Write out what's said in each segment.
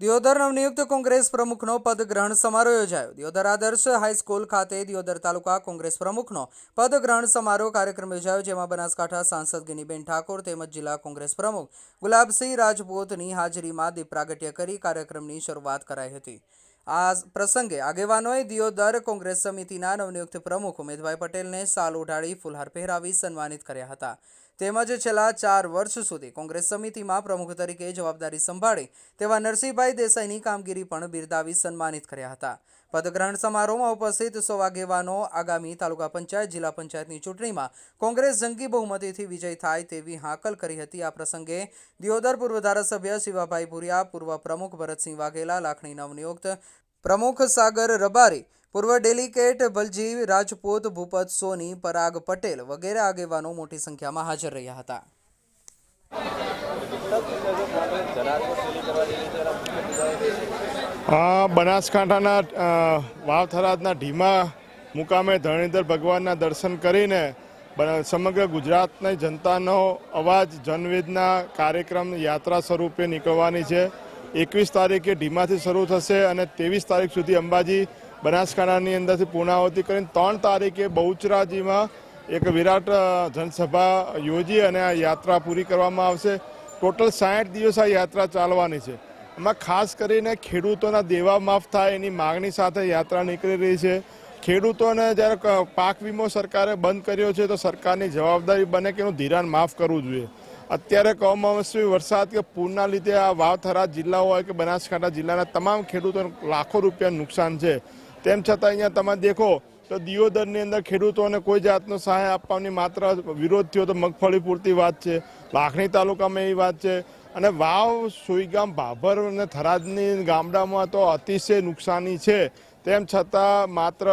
દિયોદર નવનિયુક્ત કોંગ્રેસ પ્રમુખનો પદગ્રહણ સમારોહ યોજાયો. દિયોદર આદર્શ હાઈસ્કૂલ ખાતે દિયોદર તાલુકા કોંગ્રેસ પ્રમુખનો પદગ્રહણ સમારોહ કાર્યક્રમ યોજાયો, જેમાં બનાસકાંઠા સાંસદ ગિનીબેન ઠાકોર તેમજ જિલ્લા કોંગ્રેસ પ્રમુખ ગુલાબસિંહ રાજપૂતની હાજરીમાં દીપ પ્રાગટ્ય કરી કાર્યક્રમની શરૂઆત કરાઈ હતી. આ પ્રસંગે આગેવાનોએ દિયોદર કોંગ્રેસ સમિતિના નવનિયુક્ત પ્રમુખ ઉમેદભાઈ પટેલને સાલ ઉઢાડી ફુલહાર પહેરાવી સન્માનિત કર્યા હતા. તેમજ છેલ્લા ચાર વર્ષ સુધી કોંગ્રેસ સમિતિમાં પ્રમુખ તરીકે જવાબદારી સંભાળી તેવા નરસિંહભાઈ દેસાઈની કામગીરી પણ બિરદાવી સન્માનિત કર્યા હતા. પદગ્રહણ સમારોહમાં ઉપસ્થિત સોવાગેવાનો આગામી તાલુકા પંચાયત, જિલ્લા પંચાયતની ચૂંટણીમાં કોંગ્રેસ જંગી બહુમતીથી વિજય થાય તેવી હાકલ કરી હતી. આ પ્રસંગે દિયોદર પૂર્વ ધારાસભ્ય શિવાભાઈ ભુરિયા પૂર્વ પ્રમુખ ભરતસિંહ વાઘેલા, લાખણી નવનિયુક્ત પ્રમુખ સાગર રબારી પૂર્વ ડેલિકેટ ભલજી રાજપૂત ભૂપત સોની, પરાગ પટેલ વગેરે આગેવાનો મોટી સંખ્યામાં હાજર રહ્યા હતા. આ બનાસકાંઠાના વાવથરાજના ઢીમા મુકામે ધરણીધર ભગવાનના દર્શન કરીને સમગ્ર ગુજરાતની જનતાનો અવાજ, જનવેદના કાર્યક્રમ યાત્રા સ્વરૂપે નીકળવાની છે. એકવીસ તારીખે ઢીમાથી શરૂ થશે અને ત્રેવીસ તારીખ સુધી અંબાજી બનાસકાંઠાની અંદરથી પૂર્ણાવતી કરીને ત્રણ તારીખે બહુચરાજીમાં એક વિરાટ જનસભા યોજી અને આ યાત્રા પૂરી કરવામાં આવશે. ટોટલ સાઠ દિવસ આ યાત્રા ચાલવાની છે. એમાં ખાસ કરીને ખેડૂતોના દેવા માફ થાય એની માગણી સાથે યાત્રા નીકળી રહી છે. ખેડૂતોને જ્યારે પાક વીમો સરકારે બંધ કર્યો છે તો સરકારની જવાબદારી બને કે એનું ધિરાણ માફ કરવું જોઈએ. અત્યારે કમોસમી વરસાદ કે પૂરના લીધે આ વાવથરા જિલ્લા હોય કે બનાસકાંઠા જિલ્લાના તમામ ખેડૂતોને લાખો રૂપિયાનું નુકસાન છે. તેમ છતાં અહીંયા તમે દેખો, તો દિયોદરની અંદર ખેડૂતોને કોઈ જાતનો સહાય આપવાની માત્ર વિરોધ થયો તો મગફળી પૂરતી વાત છે, લાખણી તાલુકામાં એવી વાત છે. અને વાવ, સુઈગામ, ભાભર અને થરાદની ગામડામાં તો અતિશય નુકસાની છે. તેમ છતાં માત્ર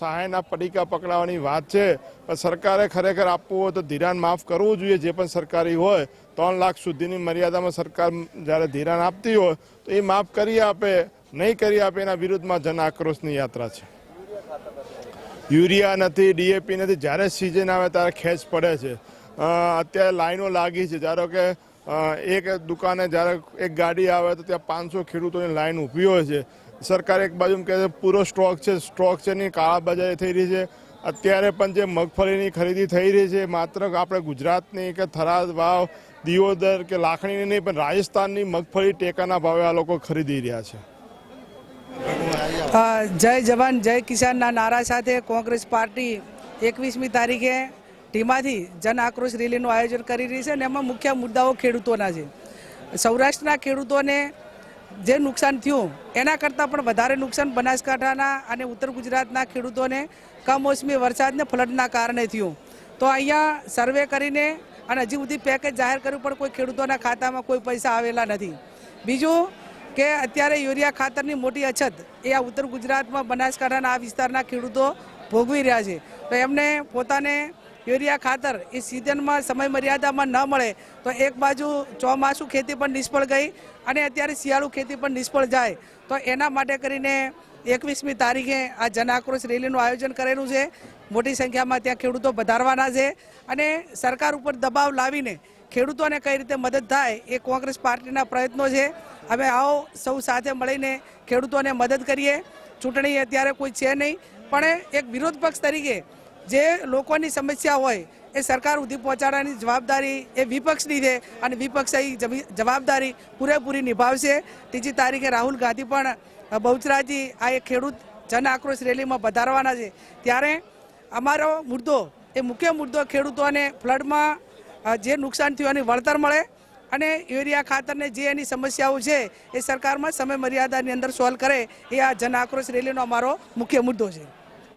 સહાયના પડીકા પકડાવવાની વાત છે. પણ સરકારે ખરેખર આપવું હોય તો ધિરાણ માફ કરવું જોઈએ, જે પણ સરકારી હોય. ત્રણ લાખ સુધીની મર્યાદામાં સરકાર જ્યારે ધિરાણ આપતી હોય, તો એ માફ કરી આપે. નહીં કરી આપે, એના વિરુદ્ધમાં જન આક્રોશની યાત્રા છે. યુરિયા નથી ડીએપી નથી. જ્યારે સિઝન આવે ત્યારે ખેંચ પડે છે. અત્યારે લાઈનો લાગી છે. ધારો કે એક દુકાને જ્યારે એક ગાડી આવે તો ત્યાં પાંચસો ખેડૂતોની લાઈન ઊભી હોય છે. સરકાર એક બાજુ કહે છે, પૂરો સ્ટોક છે સ્ટોક છે ની કાળાબજારી થઈ રહી છે. અત્યારે પણ જે મગફળીની ખરીદી થઈ રહી છે, માત્ર આપણે ગુજરાતની કે થરાદ વાવ, દિયોદર કે લાખણીની નહીં, પણ રાજસ્થાનની મગફળી ટેકાના ભાવે આ લોકો ખરીદી રહ્યા છે. જય જવાન, જય કિસાનના નારા સાથે કોંગ્રેસ પાર્ટી એકવીસમી તારીખે ટીમાંથી જન આક્રોશ રેલીનું આયોજન કરી રહી છે અને એમાં મુખ્ય મુદ્દાઓ ખેડૂતોના છે. સૌરાષ્ટ્રના ખેડૂતોને જે નુકસાન થયું, એના કરતાં પણ વધારે નુકસાન બનાસકાંઠાના અને ઉત્તર ગુજરાતના ખેડૂતોને કમોસમી વરસાદને ફ્લડના કારણે થયું. તો અહીંયા સર્વે કરીને અને હજી સુધી પેકેજ જાહેર કર્યું પણ કોઈ ખેડૂતોના ખાતામાં કોઈ પૈસા આવેલા નથી. બીજું કે અત્યારે યુરિયા ખાતરની મોટી અછત એ આ ઉત્તર ગુજરાતમાં બનાસકાંઠાના આ વિસ્તારના ખેડૂતો ભોગવી રહ્યા છે. તો એમને પોતાને યુરિયા ખાતર એ સિઝનમાં સમય મર્યાદામાં ન મળે તો એક બાજુ ચોમાસું ખેતી પણ નિષ્ફળ ગઈ અને અત્યારે શિયાળુ ખેતી પણ નિષ્ફળ જાય. તો એના માટે કરીને એકવીસમી તારીખે આ જન આક્રોશ રેલીનું આયોજન કરેલું છે. મોટી સંખ્યામાં ત્યાં ખેડૂતો વધારવાના છે અને સરકાર ઉપર દબાવ લાવીને ખેડૂતોને કઈ રીતે મદદ થાય એ કોંગ્રેસ પાર્ટીના પ્રયત્નો છે. અમે આવો સૌ સાથે મળીને ખેડૂતોને મદદ કરીએ. ચૂંટણી અત્યારે કોઈ છે નહીં. પણ એક વિરોધ પક્ષ તરીકે જે લોકોની સમસ્યા હોય એ સરકાર સુધી પહોંચાડવાની જવાબદારી એ વિપક્ષની છે અને વિપક્ષ જવાબદારી પૂરેપૂરી નિભાવશે. ત્રીજી તારીખે રાહુલ ગાંધી પણ બહુચરાજી આ એક ખેડૂત જન આક્રોશ રેલીમાં પધારવાના છે. ત્યારે અમારો મુદ્દો, એ મુખ્ય મુદ્દો ખેડૂતોને ફ્લડમાં જે નુકસાન થયું એની વળતર મળે અને યુરિયા ખાતરને જે એની સમસ્યાઓ છે એ સરકારમાં સમય મર્યાદાની અંદર સોલ્વ કરે એ આ જન આક્રોશ રેલીનો અમારો મુખ્ય મુદ્દો છે.